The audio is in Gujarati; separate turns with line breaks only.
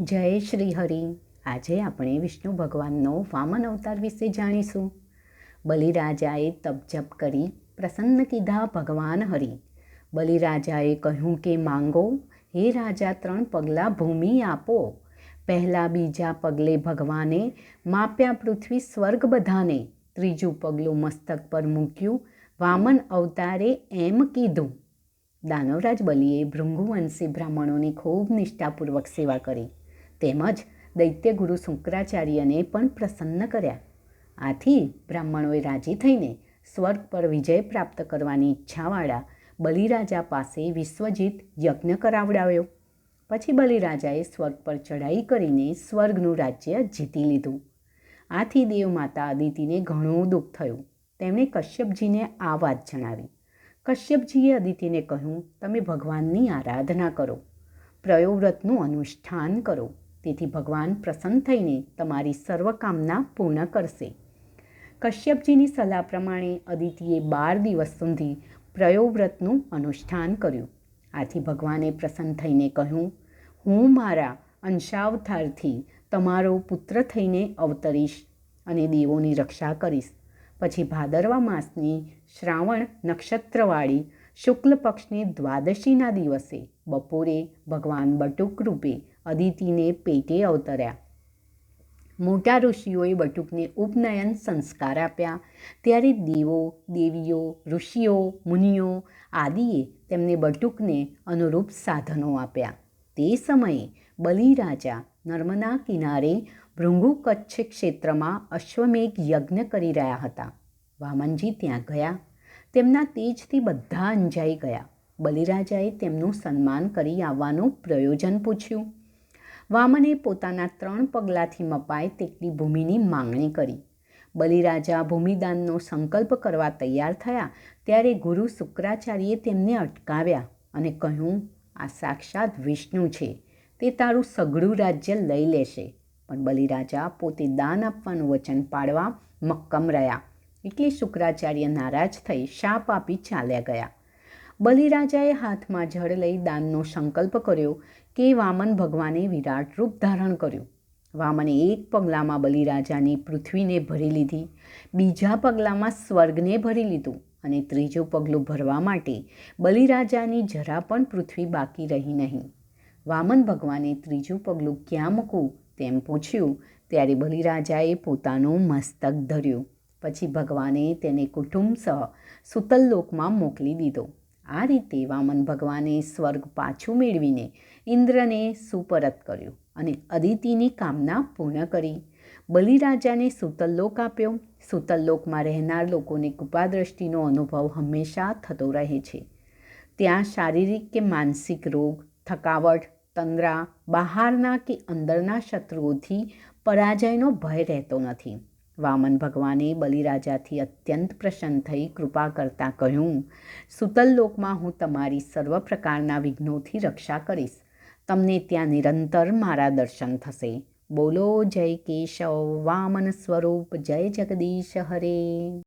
જય શ્રી હરિ. આજે આપણે વિષ્ણુ ભગવાનનો વામન અવતાર વિશે જાણીશું. બલિરાજાએ તપજપ કરી પ્રસન્ન કીધા ભગવાન હરિ. બલિરાજાએ કહ્યું કે, માંગો, હે રાજા, ત્રણ પગલાં ભૂમિ આપો. પહેલાં બીજા પગલે ભગવાને માપ્યા પૃથ્વી સ્વર્ગ બધાને. ત્રીજું પગલું મસ્તક પર મૂક્યું, વામન અવતારે એમ કીધું. દાનવરાજ બલિએ ભૃંગુવંશી બ્રાહ્મણોની ખૂબ નિષ્ઠાપૂર્વક સેવા કરી. તેમજ દૈત્યગુરુ શુક્રાચાર્યને પણ પ્રસન્ન કર્યા. આથી બ્રાહ્મણોએ રાજી થઈને સ્વર્ગ પર વિજય પ્રાપ્ત કરવાની ઈચ્છાવાળા બલિરાજા પાસે વિશ્વજીત યજ્ઞ કરાવડાવ્યો. પછી બલિરાજાએ સ્વર્ગ પર ચઢાઈ કરીને સ્વર્ગનું રાજ્ય જીતી લીધું. આથી દેવમાતા અદિતિને ઘણું દુઃખ થયું. તેમણે કશ્યપજીને આ વાત જણાવી. કશ્યપજીએ અદિતિને કહ્યું, તમે ભગવાનની આરાધના કરો. પ્રયોવ્રતનું અનુષ્ઠાન કરો. તેથી ભગવાન પ્રસન્ન થઈને તમારી સર્વ કામના પૂર્ણ કરશે. કશ્યપજીની સલાહ પ્રમાણે અદિતિએ બાર દિવસ સુધી પ્રયોવ્રતનું અનુષ્ઠાન કર્યું. આથી ભગવાને પ્રસન્ન થઈને કહ્યું, હું મારા અંશાવતારથી તમારો પુત્ર થઈને અવતરીશ અને દેવોની રક્ષા કરીશ. પછી ભાદરવા માસની શ્રાવણ નક્ષત્રવાળી શુક્લ પક્ષની દ્વાદશીના દિવસે બપોરે ભગવાન બટુક રૂપે અદિતિને પેટે અવતર્યા. મોટા ઋષિઓએ બટુકને ઉપનયન સંસ્કાર આપ્યા. ત્યારે દેવો, દેવીઓ, ઋષિઓ, મુનિઓ આદિએ તેમને બટુકને અનુરૂપ સાધનો આપ્યા. તે સમયે બલિરાજા નર્મદા કિનારે ભૃંગુ કચ્છ ક્ષેત્રમાં અશ્વમેઘ યજ્ઞ કરી રહ્યા હતા. વામનજી ત્યાં ગયા. તેમના તેજથી બધા અંજાઈ ગયા. બલિરાજાએ તેમનું સન્માન કરી આવવાનું પ્રયોજન પૂછ્યું. વામને પોતાના ત્રણ પગલાંથી મપાય તેટલી ભૂમિની માંગણી કરી. બલિરાજા ભૂમિદાનનો સંકલ્પ કરવા તૈયાર થયા ત્યારે ગુરુ શુક્રાચાર્યે તેમને અટકાવ્યા અને કહ્યું, આ સાક્ષાત વિષ્ણુ છે. તે તારું સઘળું રાજ્ય લઈ લેશે. પણ બલિરાજા પોતે દાન આપવાનું વચન પાડવા મક્કમ રહ્યા. એટલે શુક્રાચાર્ય નારાજ થઈ શાપ આપી ચાલ્યા ગયા. બલિરાજાએ હાથમાં જળ લઈ દાનનો સંકલ્પ કર્યો કે વામન ભગવાને વિરાટ રૂપ ધારણ કર્યું. વામને એક પગલામાં બલિરાજાની પૃથ્વીને ભરી લીધી, બીજા પગલામાં સ્વર્ગને ભરી લીધું અને ત્રીજું પગલું ભરવા માટે બલિરાજાની જરા પણ પૃથ્વી બાકી રહી નહીં. વામન ભગવાને ત્રીજું પગલું ક્યાં મૂકવું તેમ પૂછ્યું, ત્યારે બલિરાજાએ પોતાનું મસ્તક ધર્યું. પછી ભગવાને તેને કુટુંબ સહ સુતલ લોકમાં મોકલી દીધો. આ રીતે વામન ભગવાને સ્વર્ગ પાછું મેળવીને ઇન્દ્રને સુપરત કર્યું અને અદિતિની કામના પૂર્ણ કરી. બલિરાજાને સુતલલોક આપ્યો. સુતલલોકમાં રહેનાર લોકોને કૃપાદ્રષ્ટિનો અનુભવ હંમેશા થતો રહે છે. ત્યાં શારીરિક કે માનસિક રોગ, થકાવટ, તંદ્રા, બહારના કે અંદરના શત્રુઓથી પરાજયનો ભય રહેતો નથી. વામન ભગવાને બલિરાજાથી અત્યંત પ્રસન્ન થઈ કૃપા કરતાં કહ્યું સુતલલોકમાં હું તમારી સર્વ પ્રકારના વિઘ્નોથી રક્ષા કરીશ. તમને ત્યાં નિરંતર મારા દર્શન થશે. બોલો જય કેશવ, વામન સ્વરૂપ, જય જગદીશ હરે.